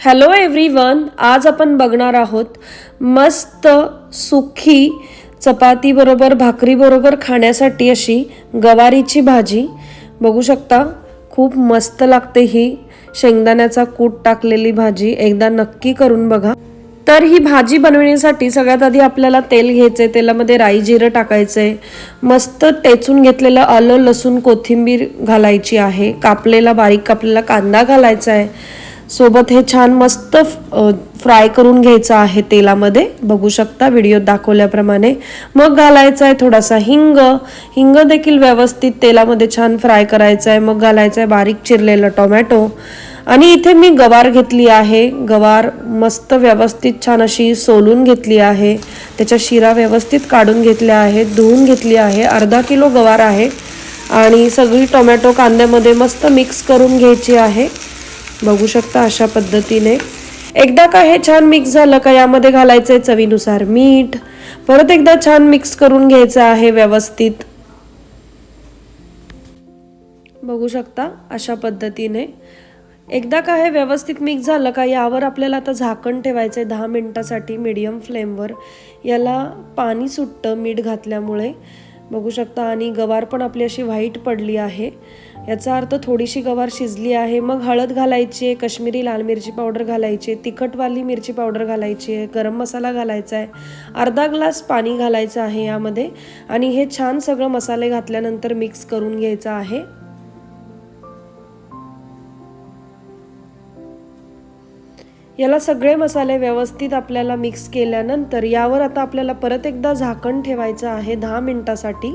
Hello everyone आज आपण बघणार आहोत मस्त सुखी चपातीबरोबर भाकरीबरोबर भाकरी बरोबर खाण्यासाठी अशी गवारीची भाजी. बघू शकता खूप मस्त लागते ही. शेंगदाण्याचा कूट टाकलेली भाजी एकदा नक्की करून बघा. तर ही भाजी बनवण्यासाठी सगळ्यात आधी आपल्याला तेल घ्यायचं आहे तेलामध्ये राई जिरं टाकायचंय. मस्त टेचून घेतलेलं आलं लसूण कोथिंबीर घालायची आहे. कापलेला बारीक कापलेला कांदा घालायचा आहे सोबत हे छान मस्त फ्राय करून घ्यायचं आहे तेलामध्ये. बघू शकता व्हिडिओ दाखवल्याप्रमाणे. मग घालायचा आहे थोडासा हिंग. हिंग देखील व्यवस्थित तेलामध्ये छान फ्राय करायचं आहे मग घालायचं आहे बारीक चिरलेलं टोमॅटो. आणि इथे मी गवार घेतली आहे. गवार मस्त व्यवस्थित छान अशी सोलून घेतली आहे. त्याच्या शिरा व्यवस्थित काढून घेतल्या आहेत धुवून घेतली आहे. अर्धा किलो गवार आहे. आणि सगळी टोमॅटो कांद्यामध्ये मस्त मिक्स करून घ्यायची आहे. बघू शकता अशा पद्धतीने. एकदा का हे छान मिक्स झालं का यामध्ये घालायचं आहे चवीनुसार मीठ. परत एकदा छान मिक्स करून घ्यायचं आहे व्यवस्थित. बघू शकता अशा पद्धतीने. एकदा का हे व्यवस्थित मिक्स झालं का यावर आपल्याला आता झाकण ठेवायचं आहे दहा मिनटासाठी मीडियम फ्लेमवर याला पाणी सुटतं मीठ घातल्यामुळे. बघू शकता आणि गवार पण आपली अशी व्हाईट पडली आहे. याचा अर्थ थोडीशी गवार शिजली आहे. मग हळद घालायची आहे कश्मीरी लाल मिरची पावडर घालायची आहे तिखटवाली मिरची पावडर घालायची आहे गरम मसाला घालायचा आहे. अर्धा ग्लास पाणी घालायचं आहे यामध्ये आणि हे छान सगळं मसाले घातल्यानंतर मिक्स करून घ्यायचं आहे. याला सगळे मसाले व्यवस्थित आपल्याला मिक्स केल्यानंतर यावर आता आपल्याला परत एकदा झाकण ठेवायचं आहे दहा मिनटासाठी.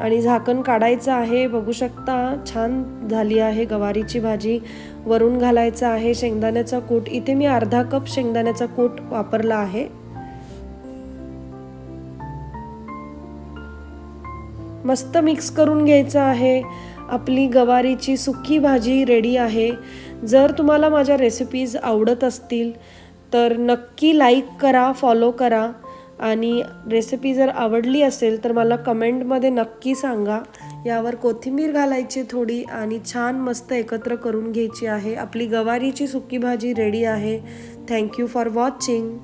आणि झाकण काढायचं आहे. बघू शकता छान झाली आहे गवारीची भाजी. वरून घालायचं आहे शेंगदाण्याचा कूट. इथे मी अर्धा कप शेंगदाण्याचा कूट वापरला आहे. मस्त मिक्स करून घ्यायचं आहे. आपली गवारीची सुकी भाजी रेडी आहे. जर तुम्हाला माझ्या रेसिपीज आवडत असतील तर नक्की लाईक करा फॉलो करा. आणि रेसिपी जर आवडली असेल तर मला कमेंटमध्ये नक्की सांगा. यावर कोथिंबीर घालायची थोडी आणि छान मस्त एकत्र करून घ्यायची आहे. आपली गवारीची सुकी भाजी रेडी आहे. Thank you for watching